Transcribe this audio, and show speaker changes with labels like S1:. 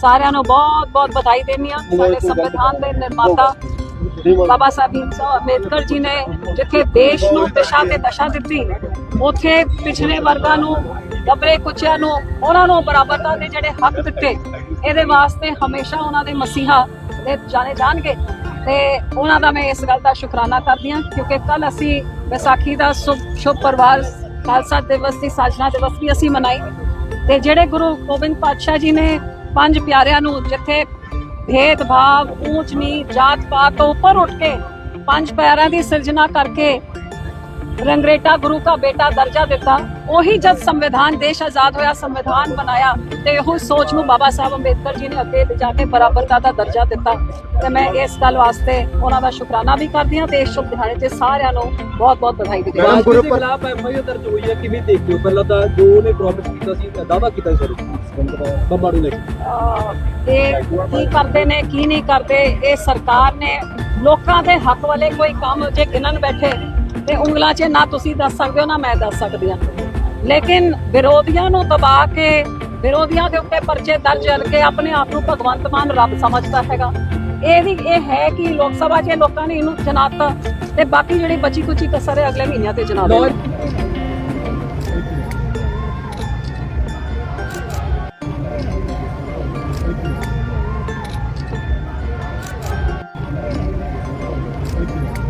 S1: ਸਾਰਿਆਂ ਨੂੰ ਬਹੁਤ ਬਹੁਤ ਵਧਾਈ ਦਿੰਦੀ ਹਾਂ। ਸਾਡੇ ਸੰਵਿਧਾਨ ਦੇ ਨਿਰਮਾਤਾ ਬਾਬਾ ਸਾਹਿਬ ਭੀਮ ਰਾਓ ਅੰਬੇਦਕਰ ਜੀ ਨੇ ਜਿੱਥੇ ਦੇਸ਼ ਨੂੰ ਦਿਸ਼ਾ ਤੇ ਦਸ਼ਾ ਦਿੱਤੀ ਉੱਥੇ ਪਿਛੜੇ ਵਰਗਾਂ ਨੂੰ ਦਬਰੇ ਕੁਚਿਆਂ ਨੂੰ ਉਹਨਾਂ ਨੂੰ ਬਰਾਬਰਤਾ ਦੇ ਜਿਹੜੇ ਹੱਕ ਦਿੱਤੇ ਇਹਦੇ ਵਾਸਤੇ ਹਮੇਸ਼ਾ ਉਹਨਾਂ ਦੇ ਮਸੀਹਾ ਦੇ ਜਾਣੇ ਜਾਣਗੇ। ਤੇ ਉਹਨਾਂ ਦਾ ਮੈਂ ਇਸ ਗੱਲ ਦਾ ਸ਼ੁਕਰਾਨਾ ਕਰਦੀ ਹਾਂ ਕਿਉਂਕਿ ਕੱਲ ਅਸੀਂ ਵਿਸਾਖੀ ਦਾ ਸ਼ੁਭ ਸ਼ੁਭ ਪਰਵਾਰ ਖਾਲਸਾ ਦਿਵਸ ਦੀ ਸਾਜਨਾ ਦਿਵਸ ਵੀ ਅਸੀਂ ਮਨਾਈ। ਤੇ ਜਿਹੜੇ ਗੁਰੂ ਗੋਬਿੰਦ ਪਾਤਸ਼ਾਹ ਜੀ ਨੇ ਪੰਜ ਪਿਆਰਿਆਂ ਨੂੰ ਜਿੱਥੇ ਭੇਦਭਾਵ ਊਚ ਨੀਚ ਜਾਤ ਪਾਤ ਤੋਂ ਉੱਪਰ ਉੱਠ ਕੇ ਪੰਜ ਪਿਆਰਿਆਂ ਦੀ ਸਿਰਜਣਾ ਕਰਕੇ ਰੰਗਰੇਟਾ ਗੁਰੂ ਦਾ ਬੇਟਾ ਦਰਜਾ ਦਿੱਤਾ ਉਹੀ ਜਦ ਸੰਵਿਧਾਨ ਦੇਸ਼ ਆਜ਼ਾਦ ਹੋਇਆ ਸੰਵਿਧਾਨ ਬਣਾਇਆ ਤੇ ਉਹ ਸੋਚ ਨੂੰ ਬਾਬਾ ਸਾਹਿਬ ਅੰਬੇਦਕਰ ਜੀ ਨੇ ਅੱਗੇ ਲਿਜਾ ਕੇ ਬਰਾਬਰਤਾ ਦਾ ਦਰਜਾ ਦਿੱਤਾ ਤੇ ਮੈਂ ਇਸ ਗੱਲ ਵਾਸਤੇ ਉਹਨਾਂ ਦਾ ਸ਼ੁਕਰਾਨਾ ਵੀ ਕਰਦੀ ਹਾਂ ਤੇ ਇਸ ਸ਼ੁਭ ਦਿਹਾੜੇ ਤੇ ਸਾਰਿਆਂ ਨੂੰ ਬਹੁਤ ਬਹੁਤ ਵਧਾਈ ਦਿੰਦੀ ਹਾਂ।
S2: ਗੁਰੂ ਖਿਲਾਫ ਐਫਆਈਆਰ ਦਰਜ ਹੋਈ ਹੈ ਕਿਵੇਂ ਦੇਖਦੇ ਹੋ? ਪਹਿਲਾਂ ਤਾਂ ਜੋ ਉਹਨੇ ਪ੍ਰੋਮਿਸ ਕੀਤਾ ਸੀ ਦਾਵਾ ਕੀਤਾ ਸੀ ਸਰ ਬੰਬਾੜੂ ਨੇ
S1: ਅਹ ਇਹ ਕੀ ਕਰਦੇ ਨੇ, ਕੀ ਨਹੀਂ ਕਰਦੇ, ਇਹ ਸਰਕਾਰ ਨੇ ਲੋਕਾਂ ਦੇ ਹੱਕ ਵਾਲੇ ਕੋਈ ਕੰਮ ਜੇ ਗਿਣਨ ਬੈਠੇ, ਤੇ ਉਂਗਲਾਂ 'ਚ ਨਾ ਤੁਸੀਂ ਦੱਸ ਸਕਦੇ ਹੋ, ਨਾ ਮੈਂ ਦੱਸ ਸਕਦੀ ਹਾਂ। ਲੇਕਿਨ ਵਿਰੋਧੀਆਂ ਨੂੰ ਦਬਾ ਕੇ, ਵਿਰੋਧੀਆਂ ਦੇ ਉੱਤੇ ਪਰਚੇ ਦਰਜ ਕਰਕੇ ਆਪਣੇ ਆਪ ਨੂੰ ਭਗਵੰਤ ਮਾਨ ਰੱਬ ਸਮਝਦਾ ਹੈਗਾ। ਇਹ ਵੀ ਇਹ ਹੈ ਕਿ ਲੋਕ ਸਭਾ 'ਚ ਲੋਕਾਂ ਨੇ ਇਹਨੂੰ ਜਨਾਤਾ ਤੇ ਬਾਕੀ ਜਿਹੜੀ ਬਚੀ ਕੁਚੀ ਕਸਰ ਹੈ, ਅਗਲੇ ਮਹੀਨਿਆਂ ਤੇ ਜਨਾ ਦੇਣਗੇ 一点。